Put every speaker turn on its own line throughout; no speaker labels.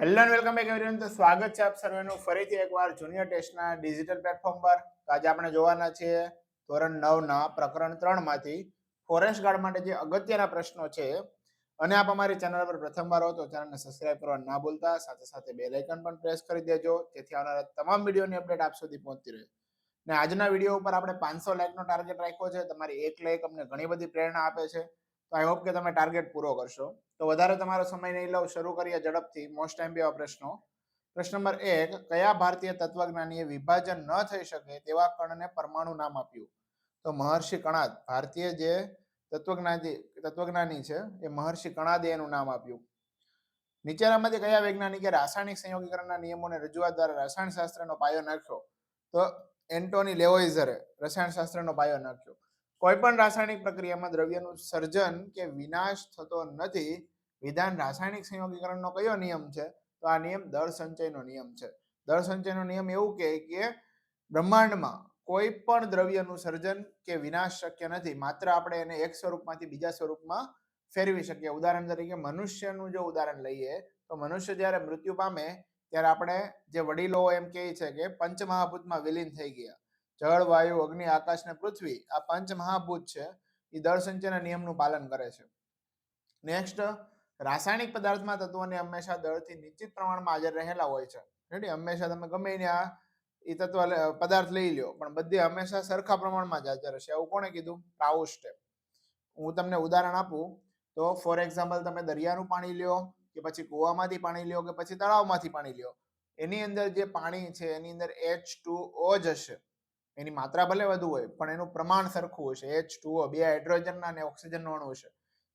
Hello and welcome back everyone તો સ્વાગત છે આપ સર્વેનું ફરીથી એકવાર જુનિયર ટેસ્ટના ડિજિટલ પ્લેટફોર્મ પર. આજે આપણે જોવાના છીએ ધોરણ નવના પ્રકરણ ત્રણમાંથી ફોરેસ્ટ ગાર્ડ માટે જે અગત્યના પ્રશ્નો છે અને આપ અમારી ચેનલ પર પ્રથમવાર હો તો ચેનલને સબસ્ક્રાઇબ કરવા ના ભૂલતા. સાથે સાથે બેલ આઇકન પણ પ્રેસ કરી દેજો, જેથી આવનારા તમામ વિડીયોની અપડેટ આપ સુધી પહોંચતી રહે. ને આજના વીડિયો ઉપર આપણે પાંચસો લાઇકનો ટાર્ગેટ રાખ્યો છે. તમારી એક લાઇક અમને ઘણી બધી પ્રેરણા આપે છે. તો આઈ હોપ કે તમે ટાર્ગેટ પૂરો કરશો. તો વધારે તમારો સમય નહીં લઉં શરૂ કરીએ ઝડપથી. મોસ્ટ ટાઈમ બે પ્રશ્નો. પ્રશ્ન નંબર એક, કયા ભારતીય તત્વજ્ઞાનીએ વિભાજન ન થઈ શકે તેવા કણને પરમાણુ નામ આપ્યું? તો મહર્ષિ કણાદ, ભારતીય જે તત્વજ્ઞાની તત્વજ્ઞાની છે, એ મહર્ષિ કણાદે એનું નામ આપ્યું. નીચેનામાંથી કયા વૈજ્ઞાનિકે રાસાયણિક સંયોગીકરણના નિયમોને રજૂઆત દ્વારા રસાયણશાસ્ત્રનો પાયો નાખ્યો? તો એન્ટોની લેવોઇઝરે રસાયણશાસ્ત્રનો પાયો નાખ્યો. કોઈ પણ રાસાયણિક પ્રક્રિયામાં દ્રવ્યનું સર્જન કે વિનાશ થતો નથી, વિધાન રાસાયણિક સંયોગીકરણનો કયો નિયમ છે? તો આ નિયમ દળ સંચયનો નિયમ છે. દળ સંચયનો નિયમ એવું કહે કે બ્રહ્માંડમાં કોઈ પણ દ્રવ્યનું સર્જન કે વિનાશ શક્ય નથી. માત્ર આપણે એને એક સ્વરૂપમાંથી બીજા સ્વરૂપમાં ફેરવી શકીએ. ઉદાહરણ તરીકે મનુષ્યનું જો ઉદાહરણ લઈએ, તો મનુષ્ય જ્યારે મૃત્યુ પામે, ત્યારે આપણે જે વડીલો એમ કહે છે કે પંચમહાભૂતમાં વિલીન થઈ ગયા. જળ, વાયુ, અગ્નિ, આકાશ ને પૃથ્વી આ પંચ મહાભૂત છે. એ દળ સંચયના નિયમનું પાલન કરે છે. નેક્સ્ટ રાસાયણિક પદાર્થમાં તત્વોને હંમેશા દળથી નિશ્ચિત પ્રમાણમાં હાજર રહેલા હોય છે. રેડી હંમેશા તમે ગમે આ એ તત્વ પદાર્થ લઈ લ્યો, પણ બધી હંમેશા સરખા પ્રમાણમાં જ હાજર હશે આવું કોણે કીધું? પ્રાઉસ્ટે હું તમને ઉદાહરણ આપું. તો ફોર એક્ઝામ્પલ તમે દરિયાનું પાણી લ્યો, કે પછી કૂવામાંથી પાણી લ્યો, કે પછી તળાવમાંથી પાણી લ્યો. એની અંદર જે પાણી છે, એની અંદર એચ ટુ ઓ જ હશે. એની માત્રા ભલે વધુ હોય, પણ એનું પ્રમાણ સરખું હશે એચ ટુ બે હાઇડ્રોજનના અને ઓક્સિજનનો અણુ હશે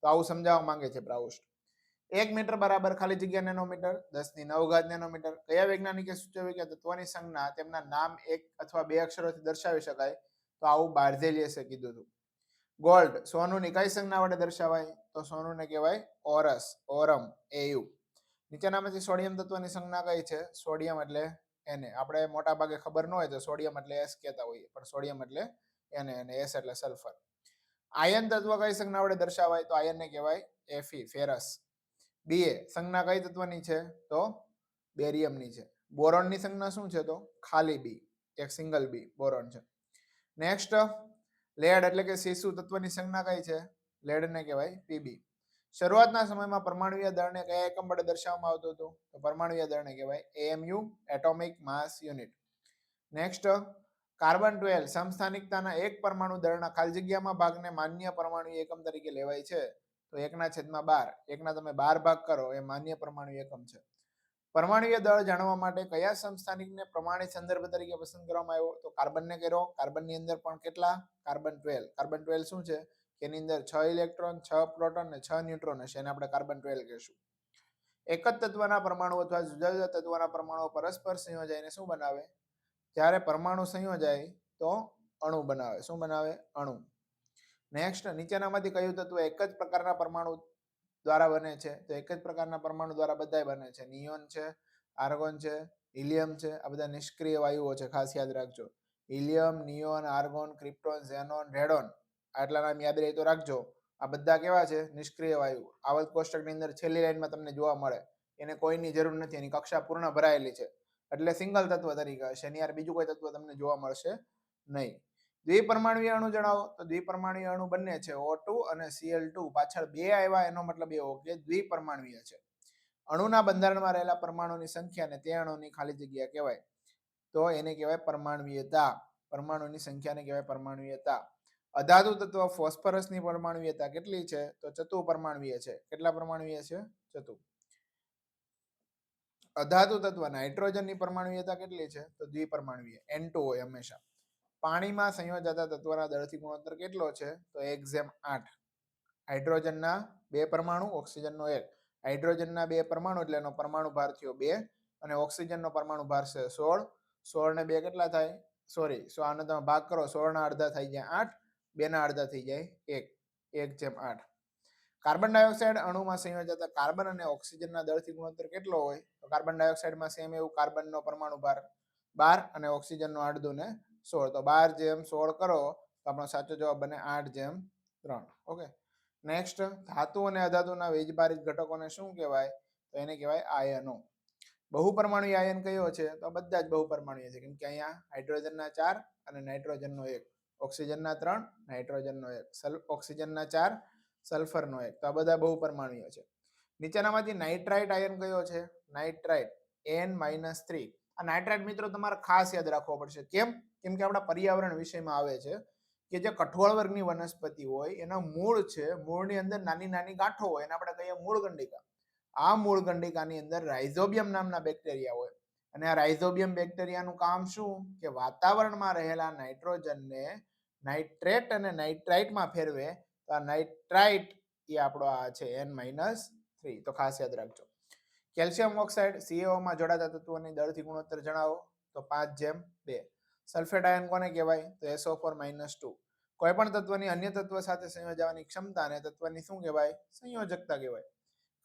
તો આવું સમજાવવા માંગે છે પ્રાઉસ્ટ. એક મીટર બરાબર ખાલી જગ્યા નેનોમીટર, દસની નવ ઘાત નેનોમીટર. કયા વૈજ્ઞાનિકે સૂચવ્યું કે તત્વની સંજ્ઞા તેમના નામ એક અથવા બે અક્ષરોથી દર્શાવી શકાય? તો આવું બાર્ઝેલિયસે કીધું હતું ગોલ્ડ સોનુંની કઈ સંજ્ઞા વડે દર્શાવાય? તો સોનુંને કહેવાય ઓરસ, ઓરમ એયુ નીચેનામાંથી સોડિયમ તત્વની સંજ્ઞા કઈ છે? સોડિયમ એટલે એને. આપણે મોટા ભાગે ખબર ન હોય તો સોડિયમ એટલે એસ કહેતા હોઈએ, પણ સોડિયમ એટલે એને અને એસ એટલે સલ્ફર. આયન તત્વ કઈ સંજ્ઞા વડે દર્શાવાય? તો આયનને કહેવાય એફી, ફેરસ. બીએ, સંજ્ઞા કઈ તત્વની છે? તો બેરિયમની છે. બોરોનની સંજ્ઞા શું છે તો? ખાલી બી. એક સિંગલ બી, બોરોન છે. નેક્સ્ટ, લેડ એટલે કે શિશુ તત્વની સંજ્ઞા કઈ છે? લેડને કહેવાય પીબી શરૂઆતના સમયમાં પરમાણુય દળને કયા એકમ વડે દર્શાવવામાં આવતું હતું? તો પરમાણુય દળને કહેવાય AMU atomic mass unit next carbon twelve સમસ્થાનિકતાના એક પરમાણુ દળના ખાલી જગ્યામાં ભાગને માન્ય પરમાણુ એકમ તરીકે લેવાય છે. તો એકના છેદમાં બાર, એકના તમે બાર ભાગ કરો, એ માન્ય પરમાણુ એકમ છે. પરમાણુય દળ જાણવા માટે કયા સંસ્થાનિકને પ્રમાણિત સંદર્ભ તરીકે પસંદ કરવામાં આવ્યો? તો કાર્બનને કર્યો. કાર્બનની અંદર પણ કેટલા? કાર્બન ટ્વેલ્વ કાર્બન ટ્વેલ્વ શું છે? એની અંદર છ ઇલેક્ટ્રોન, છ પ્રોટોન અને છ ન્યુટ્રોન હશે એને આપણે કાર્બન ટ્વેલ્વ કહેશું. એક જ તત્વના પરમાણુ અથવા જુદા જુદા તત્વના પરમાણુઓ પરસ્પર સંયોજાઈને શું બનાવે? જ્યારે પરમાણુ સંયોજાય તો અણુ બનાવે. શું બનાવે? અણુ. નેક્સ્ટ નીચેનામાંથી કયું તત્વ એક જ પ્રકારના પરમાણુ દ્વારા બને છે? તો એક જ પ્રકારના પરમાણુ દ્વારા બધાય બને છે. નિયોન છે, આર્ગોન છે, હિલિયમ છે, આ બધા નિષ્ક્રિય વાયુઓ છે. ખાસ યાદ રાખજો. Helium, neon, argon, krypton, xenon, radon. આટલા નામ યાદ રહે તો રાખજો. આ બધા કેવા છે? નિષ્ક્રિય વાયુ. આવત કોષ્ટકની અંદર છેલ્લી લાઈનમાં તમને જોવા મળે. એને કોઈની જરૂર નથી. એની કક્ષા પૂર્ણ ભરાયેલી છે. એટલે સિંગલ તત્વ તરીકે હશે. એની યાર બીજું કોઈ તત્વ તમને જોવા મળશે નહીં. દ્વિપરમાણુય અણુ જણાવો. તો દ્વિપરમાણુય અણુ બંને છે. ઓ ટુ અને સીએલ ટુ પાછળ બે આવ્યા એનો મતલબ એવો કે દ્વિપરમાણુય છે. અણુના બંધારણમાં રહેલા પરમાણુની સંખ્યાને તે અણુની ખાલી જગ્યા કહેવાય. તો એને કહેવાય પરમાણુયતા પરમાણુની સંખ્યાને કહેવાય પરમાણુયતા અધાતુ તત્વ ફોસ્ફરસની પરમાણુયતા કેટલી છે? તો ચતુ પરમાણુય છે. કેટલા પરમાણુય છે? ચતુ અધાતુ તત્વ નાઇટ્રોજનની પરમાણુયતા કેટલી છે? તો દ્વિપરમાણુય. એન હોય હંમેશા. પાણીમાં સંયોજાતા તત્વના દળથી ગુણોત્તર કેટલો છે? તો એક આઠ. હાઇડ્રોજનના બે પરમાણુ, ઓક્સિજનનો એક. હાઇડ્રોજનના બે પરમાણુ એટલે એનો પરમાણુ ભાર થયો બે અને ઓક્સિજનનો પરમાણુ ભાર છે સોળ. સોળ ને બે કેટલા થાય? સોરી, સો આનો તમે ભાગ કરો. સોળના અડધા થઈ ગયા આઠ. બેના અડધા થઈ જાય, એક એક જેમ આઠ. કાર્બન ડાયોક્સાઇડ અણુમાં સંયોજાતા કાર્બન અને ઓક્સિજનના દળથી ગુણોત્તર કેટલો હોય? તો કાર્બન ડાયોક્સાઇડમાં સેમ એવું કાર્બનનો પરમાણુ ભાર બાર અને ઓક્સિજનનો અડધો ને સોળ. તો બાર જેમ સોળ કરો, તો આપણો સાચો જવાબ બને આઠ જેમ ત્રણ. ઓકે? નેક્સ્ટ ધાતુ અને અધાતુના વીજભારિત ઘટકોને શું કહેવાય? તો એને કહેવાય આયનો. બહુપરમાણુય આયન કયો છે? તો બધા જ બહુપરમાણુય છે. કેમ કે અહીંયા હાઇડ્રોજનના ચાર અને નાઇટ્રોજનનો એક. ઓક્સિજનના ત્રણ, નાઇટ્રોજનનો એક, સલ, ઓક્સિજનના ચાર, સલ્ફરનો એક. તો આ બધા બહુ પરમાણુઓ છે. નીચેનામાંથી નાઇટ્રાઇટ આયન કયો છે? Nitrite, N minus three. આ નાઇટ્રાઇટ મિત્રો તમારે ખાસ યાદ રાખવો પડશે. કેમ? કેમ કે આપણા પર્યાવરણ વિષયમાં આવે છે કે જે કઠોળ વર્ગની વનસ્પતિ હોય, એના મૂળ છે, મૂળની અંદર નાની નાની ગાંઠો હોય, એને આપણે કહીએ મૂળ ગંડિકા આ મૂળ ગંડિકાની અંદર રાઇઝોબિયમ નામના બેક્ટેરિયા હોય. અને આ રાઇઝોબિયમ બેક્ટેરિયાનું કામ શું? કે વાતાવરણમાં રહેલા નાઇટ્રોજનને નાઇટ્રેટ અને નાઇટ્રાઇટમાં ફેરવે, તો આ નાઇટ્રાઇટ એ આપણો આ છે એન માઇનસ થ્રી. તો ખાસ યાદ રાખજો. કેલ્શિયમ ઓક્સાઇડ સીએઓમાં જોડાતા તત્વોની દળથી ગુણોત્તર જણાવો, તો પાંચ જેમ બે. સલ્ફેટ આયન કોને કહેવાય? તો એસઓ ફોર માઇનસ ટુ. કોઈ પણ તત્વની અન્ય તત્વ સાથે સંયોજવાની ક્ષમતા અને તત્વની શું કહેવાય? સંયોજકતા કહેવાય.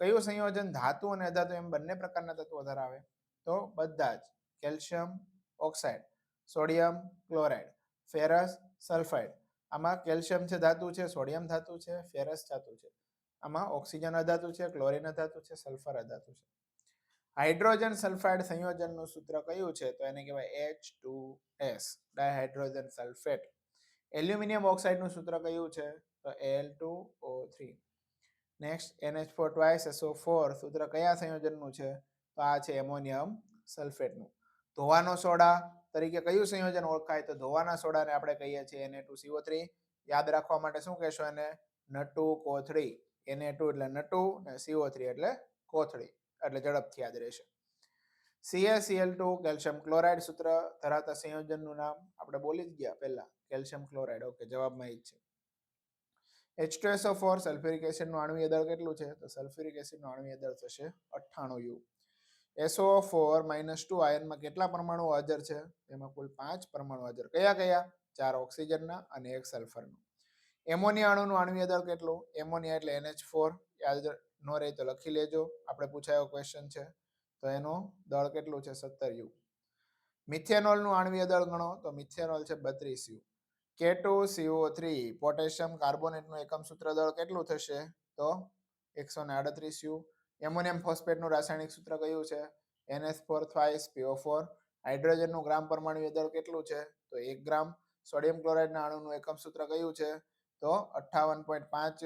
કયું સંયોજન? ધાતુ અને અધાતુ એમ બંને પ્રકારના તત્વો ધરાવે. તો બધા જ. Calcium oxide, sodium chloride. Ferrous sulphide. આમાં કેલ્શિયમ છે ધાતુ છે, સોડિયમ ધાતુ છે, ફેરસ ધાતુ છે. આમાં ઓક્સિજન અધાતુ છે, ક્લોરિન અધાતુ છે, સલ્ફર અધાતુ છે. હાઇડ્રોજન સલ્ફાઇડ સંયોજનનું સૂત્ર કયું છે? તો એને કહેવાય H two S dihydrogen sulphate. Aluminium ઓક્સાઇડનું સૂત્ર કયું છે? તો L two O three next NH four twice SO four સૂત્ર કયા સંયોજનનું છે? તો આ છે એમોનિયમ સલ્ફેટનું. ધોવાનો સોડા તરીકે કયું સંયોજન ઓળખાય તો ધોવાના સોડાને આપણે કહીએ છીએ એને ટુ સીઓ થ્રી યાદ રાખવા માટે શું કહેશો એને? નટુ કોથળી એને ટુ એટલે નટુ ને સીઓ થ્રી એટલે કોથળી એટલે ઝડપથી યાદ રહેશે. સીએસીએલ ટુ કેલ્શિયમ ક્લોરાઇડ સૂત્ર ધરાવતા સંયોજનનું નામ આપણે બોલી જ ગયા પહેલા. Calcium chloride. ઓકે, જવાબમાં એ જ છે. H two S four sulphuric એસિડનું આણવી દળ કેટલું છે? તો સલ્ફ્યુરિક એસિડનું આણવી દળ થશે અઠ્ઠાણું U SO four minus two આયનમાં કેટલા પરમાણુ હાજર છે? એમાં કુલ પાંચ પરમાણુ હાજર. કયા કયા? ચાર ઓક્સિજનના અને એક સલ્ફરનું એમોનિયા અણુનું આણ્વીય દળ કેટલું? એમોનિયા એટલે એનએચ ફોર યાદ ન રહે તો લખી લેજો. આપણે પૂછાયો ક્વેશ્ચન છે. તો એનું દળ કેટલું છે? સત્તર યુ મિથેનોલનું આણ્વીય દળ ગણો. તો મિથેનોલ છે બત્રીસ U K two CO three potassium કાર્બોનેટનું એકમ સૂત્ર દળ કેટલું થશે? તો એકસો ને આડત્રીસ યુ એમોનિયમ ફોસ્ફેટનું રાસાયણિક સૂત્ર કયું છે? એનએસ ફોર થ્વાઇસ પીઓ ફોર. હાઇડ્રોજનનું ગ્રામ પરમાણુ દળ કેટલું છે? તો એક ગ્રામ. સોડિયમ ક્લોરાઇડના અણુનું એકમ સૂત્ર કયું છે? તો અઠ્ઠાવન પોઈન્ટ પાંચ.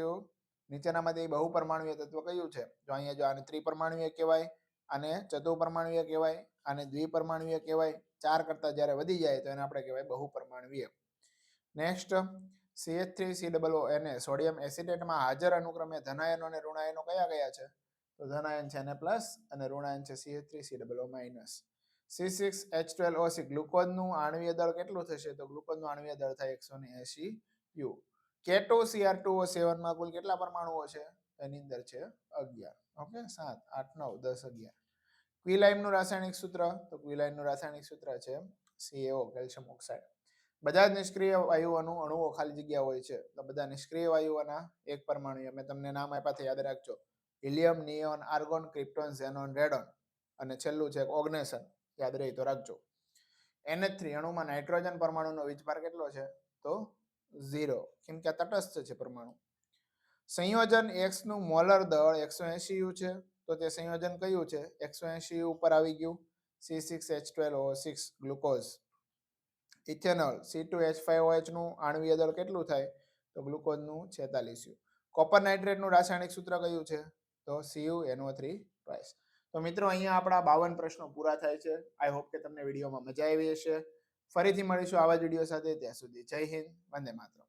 નીચેનામાંથી બહુ પરમાણુય તત્વ કયું છે? જો અહીંયા જો આને ત્રિપરમાણુય કહેવાય, આને ચતુપરમાણુય કહેવાય, આને દ્વિપરમાણુય કહેવાય, ચાર કરતા જ્યારે વધી જાય તો એને આપણે કહેવાય બહુપરમાણુય. Next CH three C double એને સોડિયમ એસિડેટમાં હાજર અનુક્રમે ધનાયનો અને ઋણાયનો કયા કયા છે? તો ધનાયન છે એને પ્લસ અને ઋણાયન છે CH three C double O minus C six H twelve O C ગ્લુકોઝનું આણવીય દળ કેટલું થશે? તો ગ્લુકોઝનું આણવીય દળ થાય એકસો ને એસી યુ. કેટો સીઆર ટુ ઓ સેવનમાં કુલ કેટલા પરમાણુઓ છે? એની અંદર છે અગિયાર. ઓકે, સાત, આઠ, નવ, દસ, અગિયાર. ક્વિલાઇનનું રાસાયણિક સૂત્ર? તો ક્વિલાઇનનું રાસાયણિક સૂત્ર છે સીએઓ કેલ્શિયમ ઓક્સાઇડ. બધા જ નિષ્ક્રિય વાયુઓનું અણુઓ ખાલી જગ્યા હોય છે. તો બધા નિષ્ક્રિય વાયુઓના એક પરમાણુ. મેં તમને નામ આપ્યા યાદ રાખજો. Helium, neon, argon, krypton, xenon, radon અને છેલ્લું છે ઓગ્નેશન યાદ રહી તો રાખજો. એનએચ થ્રી અણુમાં નાઇટ્રોજન પરમાણુનો વીજભાર કેટલો છે? તો ઝીરો. કેમ કે તટસ્થ છે પરમાણુ. સંયોજન એક્સનું મોલર દળ એકસો એસી યુ છે. તો તે સંયોજન કયું છે? એકસો એસી યુ ઉપર આવી ગયું. C six H twelve O six glucose. Ethanol C two H five ઓએચનું આણવીય દળ કેટલું થાય? તો ગ્લુકોઝનું છેતાલીસ યુ કોપર નાઇટ્રેટનું રાસાયણિક સૂત્ર કયું છે? તો સીયુ એનઓ થ્રી ટ્વાઇસ તો મિત્રો, અહીંયા આપણા બાવન પ્રશ્નો પૂરા થાય છે. આઈ હોપ કે તમને વિડીયોમાં મજા આવી હશે. ફરીથી મળીશું આવા જ વીડિયો સાથે. ત્યાં સુધી જય હિન્દ. વંદે માતરમ.